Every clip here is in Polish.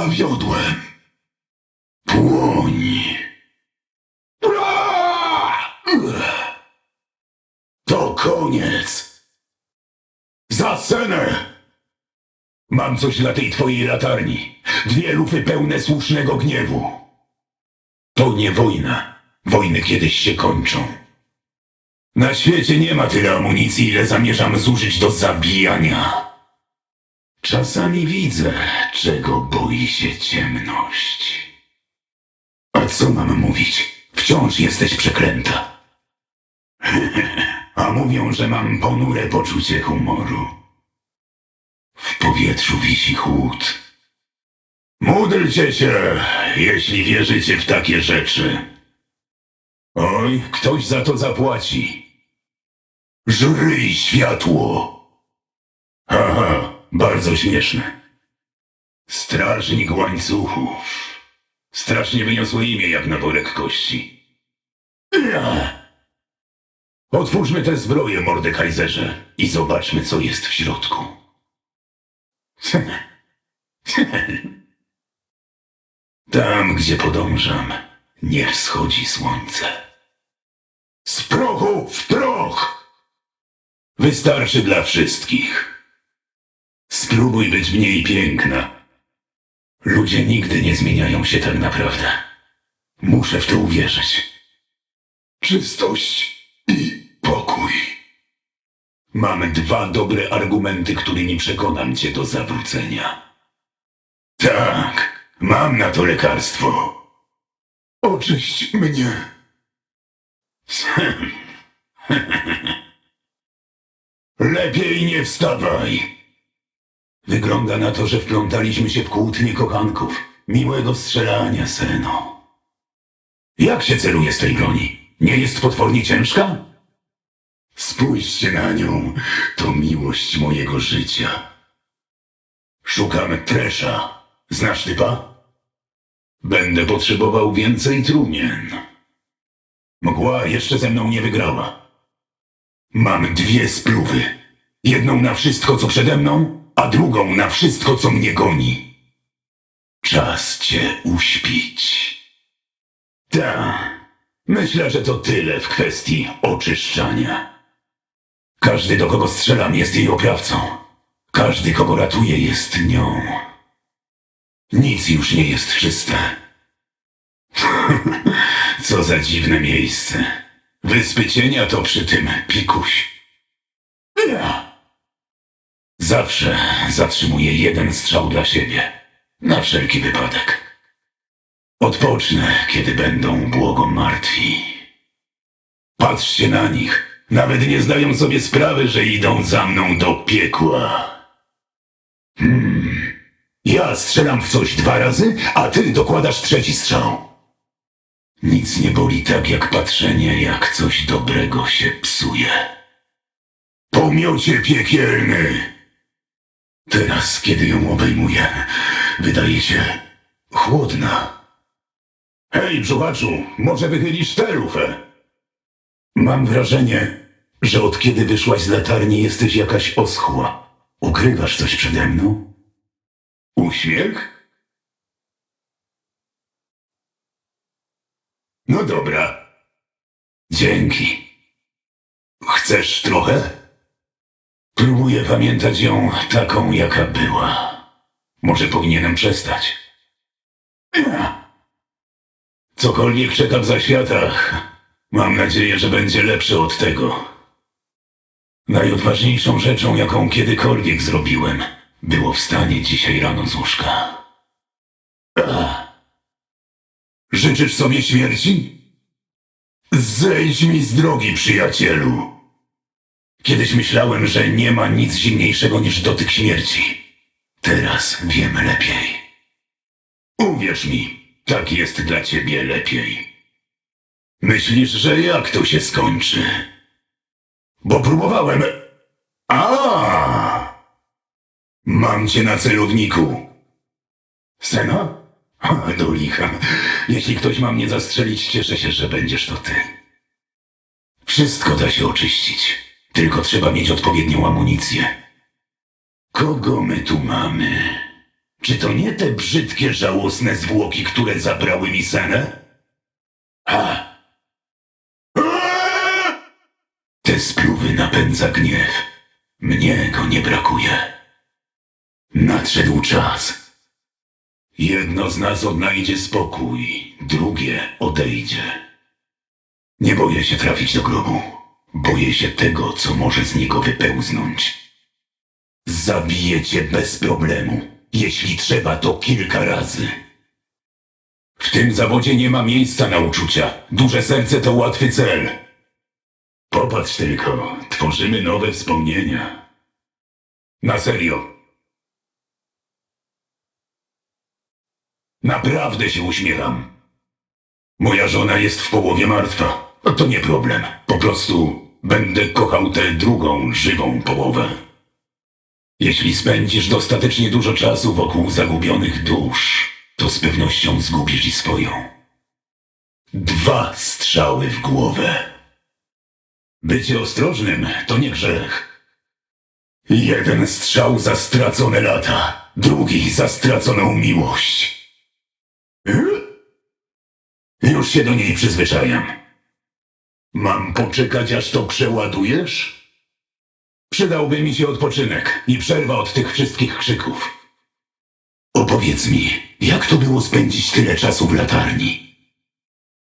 Zawiodłem. Płoń. To koniec. Za cenę! Mam coś dla tej twojej latarni. Dwie lufy pełne słusznego gniewu. To nie wojna. Wojny kiedyś się kończą. Na świecie nie ma tyle amunicji, ile zamierzam zużyć do zabijania. Czasami widzę, czego boi się ciemność. A co mam mówić? Wciąż jesteś przeklęta. A mówią, że mam ponure poczucie humoru. W powietrzu wisi chłód. Módlcie się, jeśli wierzycie w takie rzeczy. Oj, ktoś za to zapłaci. Żryj światło. Haha, bardzo śmieszne. Strażnik łańcuchów. Strasznie wyniosłe imię jak na worek kości. Ja. Otwórzmy tę zbroję, Mordekaiserze, i zobaczmy, co jest w środku. Tam, gdzie podążam, nie wschodzi słońce. Z prochu w proch! Wystarczy dla wszystkich. Spróbuj być mniej piękna. Ludzie nigdy nie zmieniają się tak naprawdę. Muszę w to uwierzyć. Czystość i pokój. Mam dwa dobre argumenty, którymi przekonam cię do zawrócenia. Tak, mam na to lekarstwo. Oczyść mnie. Lepiej nie wstawaj. Wygląda na to, że wplątaliśmy się w kłótnię kochanków. Miłego strzelania, Seno. Jak się celuje z tej broni? Nie jest potwornie ciężka? Spójrzcie na nią. To miłość mojego życia. Szukam Tresza. Znasz typa? Będę potrzebował więcej trumien. Mgła jeszcze ze mną nie wygrała. Mam dwie spluwy. Jedną na wszystko, co przede mną, a drugą na wszystko, co mnie goni. Czas cię uśpić. Ta. Myślę, że to tyle w kwestii oczyszczania. Każdy, do kogo strzelam, jest jej oprawcą. Każdy, kogo ratuje, jest nią. Nic już nie jest czyste. Co za dziwne miejsce. Wyspy cienia to przy tym pikuś. Zawsze zatrzymuję jeden strzał dla siebie. Na wszelki wypadek. Odpocznę, kiedy będą błogo martwi. Patrzcie na nich. Nawet nie zdają sobie sprawy, że idą za mną do piekła. Hmm. Ja strzelam w coś dwa razy, a ty dokładasz trzeci strzał. Nic nie boli tak jak patrzenie, jak coś dobrego się psuje. Pomiocie piekielny! Teraz, kiedy ją obejmuję, wydaje się chłodna. Hej, brzuchaczu, może wychylisz tę lufę? Mam wrażenie, że od kiedy wyszłaś z latarni jesteś jakaś oschła. Ukrywasz coś przede mną? Uśmiech? No dobra. Dzięki. Chcesz trochę? Próbuję pamiętać ją taką, jaka była. Może powinienem przestać. Cokolwiek czeka w zaświatach, mam nadzieję, że będzie lepsze od tego. Najodważniejszą rzeczą, jaką kiedykolwiek zrobiłem, było wstanie dzisiaj rano z łóżka. Życzysz sobie śmierci? Zejdź mi z drogi, przyjacielu. Kiedyś myślałem, że nie ma nic zimniejszego niż dotyk śmierci. Teraz wiem lepiej. Uwierz mi, tak jest dla ciebie lepiej. Myślisz, że jak to się skończy? Bo próbowałem. A! Mam cię na celowniku. Sena? Do licha. Jeśli ktoś ma mnie zastrzelić, cieszę się, że będziesz to ty. Wszystko da się oczyścić. Tylko trzeba mieć odpowiednią amunicję. Kogo my tu mamy? Czy to nie te brzydkie, żałosne zwłoki, które zabrały mi senę? A! A! Te spluwy napędza gniew. Mnie go nie brakuje. Nadszedł czas. Jedno z nas odnajdzie spokój, drugie odejdzie. Nie boję się trafić do grobu. Boję się tego, co może z niego wypełznąć. Zabiję cię bez problemu. Jeśli trzeba, to kilka razy. W tym zawodzie nie ma miejsca na uczucia. Duże serce to łatwy cel. Popatrz tylko, tworzymy nowe wspomnienia. Na serio. Naprawdę się uśmiecham. Moja żona jest w połowie martwa. To nie problem. Po prostu będę kochał tę drugą, żywą połowę. Jeśli spędzisz dostatecznie dużo czasu wokół zagubionych dusz, to z pewnością zgubisz i swoją. Dwa strzały w głowę. Bycie ostrożnym to nie grzech. Jeden strzał za stracone lata, drugi za straconą miłość. Już się do niej przyzwyczajam. Mam poczekać, aż to przeładujesz? Przydałby mi się odpoczynek i przerwa od tych wszystkich krzyków. Opowiedz mi, jak to było spędzić tyle czasu w latarni?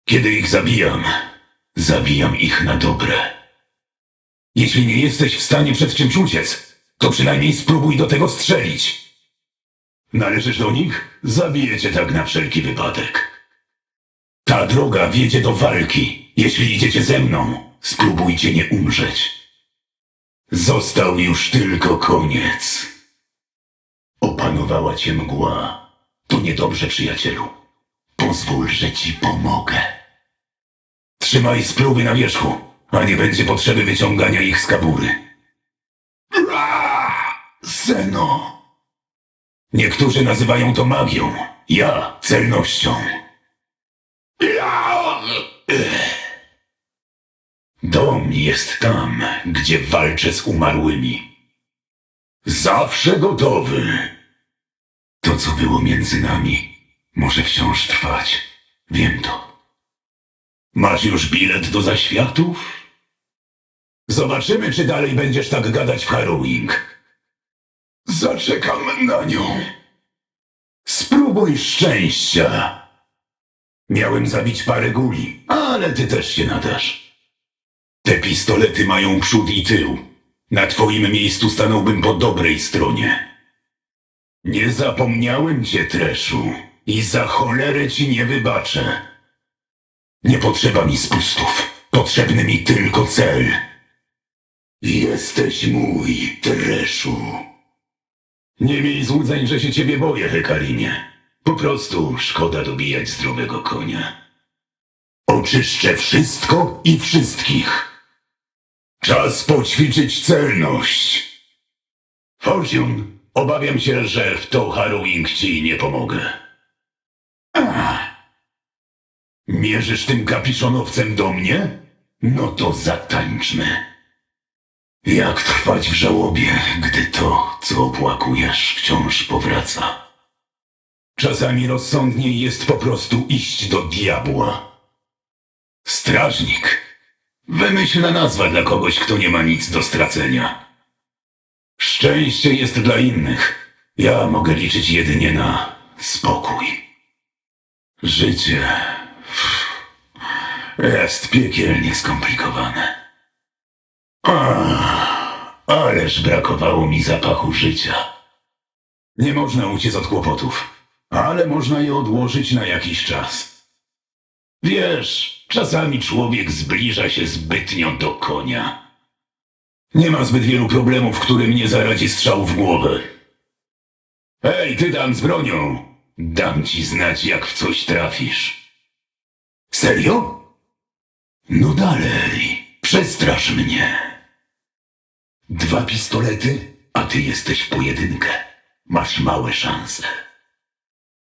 Kiedy ich zabijam, zabijam ich na dobre. Jeśli nie jesteś w stanie przed czymś uciec, to przynajmniej spróbuj do tego strzelić. Należysz do nich? Zabiję cię tak na wszelki wypadek. Ta droga wiedzie do walki. Jeśli idziecie ze mną, spróbujcie nie umrzeć. Został już tylko koniec. Opanowała cię mgła. To niedobrze, przyjacielu. Pozwól, że ci pomogę. Trzymaj spluwy na wierzchu, a nie będzie potrzeby wyciągania ich z kabury. Seno. Niektórzy nazywają to magią, ja celnością. Ja! Ech. Dom jest tam, gdzie walczę z umarłymi. Zawsze gotowy. To, co było między nami, może wciąż trwać. Wiem to. Masz już bilet do zaświatów? Zobaczymy, czy dalej będziesz tak gadać w Harrowing. Zaczekam na nią. Spróbuj szczęścia. Miałem zabić parę guli, ale ty też się nadasz. Te pistolety mają przód i tył. Na twoim miejscu stanąłbym po dobrej stronie. Nie zapomniałem cię, Treszu, i za cholerę ci nie wybaczę. Nie potrzeba mi spustów. Potrzebny mi tylko cel. Jesteś mój, Treszu. Nie miej złudzeń, że się ciebie boję, Hekarimie. Po prostu szkoda dobijać zdrowego konia. Oczyszczę wszystko i wszystkich. Czas poćwiczyć celność. Fortune, obawiam się, że w to Harrowing ci nie pomogę. Ach. Mierzysz tym kapiszonowcem do mnie? No to zatańczmy. Jak trwać w żałobie, gdy to, co opłakujesz, wciąż powraca? Czasami rozsądniej jest po prostu iść do diabła. Strażnik. Wymyślna nazwa dla kogoś, kto nie ma nic do stracenia. Szczęście jest dla innych. Ja mogę liczyć jedynie na spokój. Życie jest piekielnie skomplikowane. Ależ brakowało mi zapachu życia. Nie można uciec od kłopotów, ale można je odłożyć na jakiś czas. Wiesz, czasami człowiek zbliża się zbytnio do konia. Nie ma zbyt wielu problemów, którym nie zaradzi strzał w głowę. Hej, ty tam z bronią! Dam ci znać, jak w coś trafisz. Serio? No dalej, przestrasz mnie. Dwa pistolety, a ty jesteś w pojedynkę. Masz małe szanse.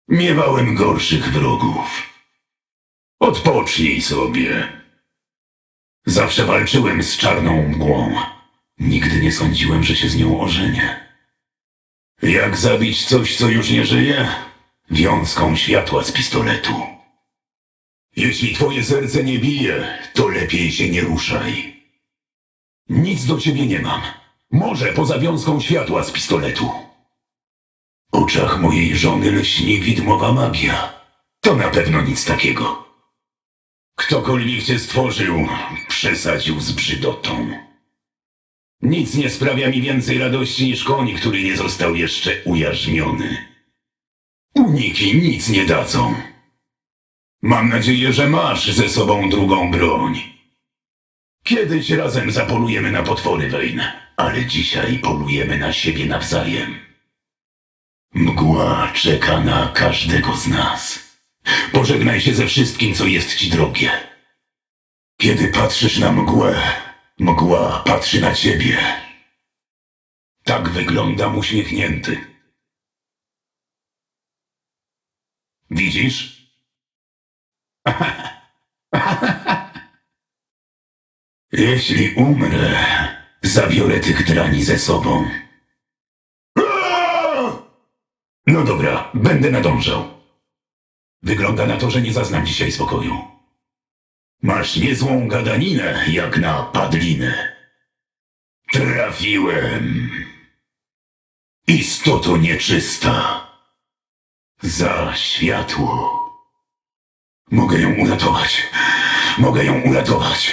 Miewałem gorszych wrogów. Odpocznij sobie. Zawsze walczyłem z czarną mgłą. Nigdy nie sądziłem, że się z nią ożenię. Jak zabić coś, co już nie żyje? Wiązką światła z pistoletu. Jeśli twoje serce nie bije, to lepiej się nie ruszaj. Nic do ciebie nie mam. Może poza wiązką światła z pistoletu. W oczach mojej żony lśni widmowa magia. To na pewno nic takiego. Ktokolwiek cię stworzył, przesadził z brzydotą. Nic nie sprawia mi więcej radości niż koń, który nie został jeszcze ujarzmiony. Uniki nic nie dadzą. Mam nadzieję, że masz ze sobą drugą broń. Kiedyś razem zapolujemy na potwory, Wayne, ale dzisiaj polujemy na siebie nawzajem. Mgła czeka na każdego z nas. Pożegnaj się ze wszystkim, co jest ci drogie. Kiedy patrzysz na mgłę, mgła patrzy na ciebie. Tak wyglądam uśmiechnięty. Widzisz? Jeśli umrę, zabiorę tych drani ze sobą. No dobra, będę nadążał. Wygląda na to, że nie zaznam dzisiaj spokoju. Masz niezłą gadaninę, jak na padlinę. Trafiłem. Istoto nieczysta. Za światło. Mogę ją uratować. Mogę ją uratować.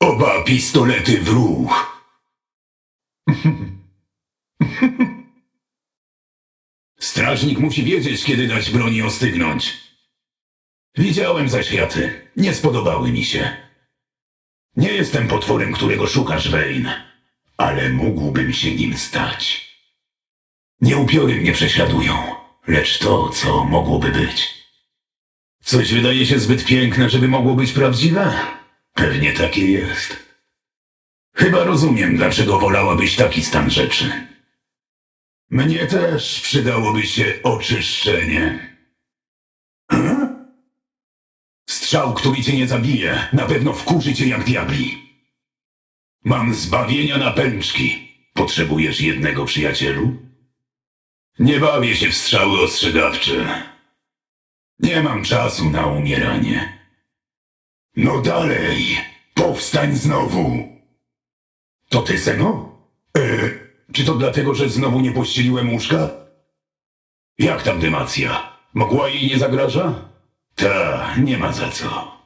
Oba pistolety w ruch. Strażnik musi wiedzieć, kiedy dać broni ostygnąć. Widziałem zaświaty. Nie spodobały mi się. Nie jestem potworem, którego szukasz, Wayne, ale mógłbym się nim stać. Nie upiory mnie prześladują, lecz to, co mogłoby być. Coś wydaje się zbyt piękne, żeby mogło być prawdziwe? Pewnie takie jest. Chyba rozumiem, dlaczego wolałabyś taki stan rzeczy. Mnie też przydałoby się oczyszczenie. Strzał, który cię nie zabije, na pewno wkurzy cię jak diabli. Mam zbawienia na pęczki. Potrzebujesz jednego przyjacielu? Nie bawię się w strzały ostrzegawcze. Nie mam czasu na umieranie. No dalej, powstań znowu. To ty, Seno? E, czy to dlatego, że znowu nie pościeliłem łóżka? Jak tam dymacja? Mogła jej nie zagraża? Ta, nie ma za co.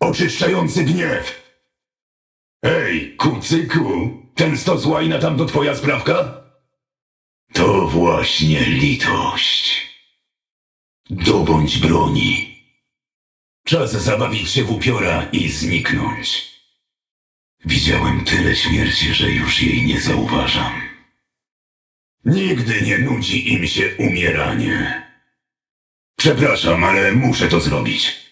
Oczyszczający gniew! Ej, kucyku, ten stos łajna tam to twoja sprawka? To właśnie litość. Dobądź broni. Czas zabawić się w upiora i zniknąć. Widziałem tyle śmierci, że już jej nie zauważam. Nigdy nie nudzi im się umieranie. Przepraszam, ale muszę to zrobić.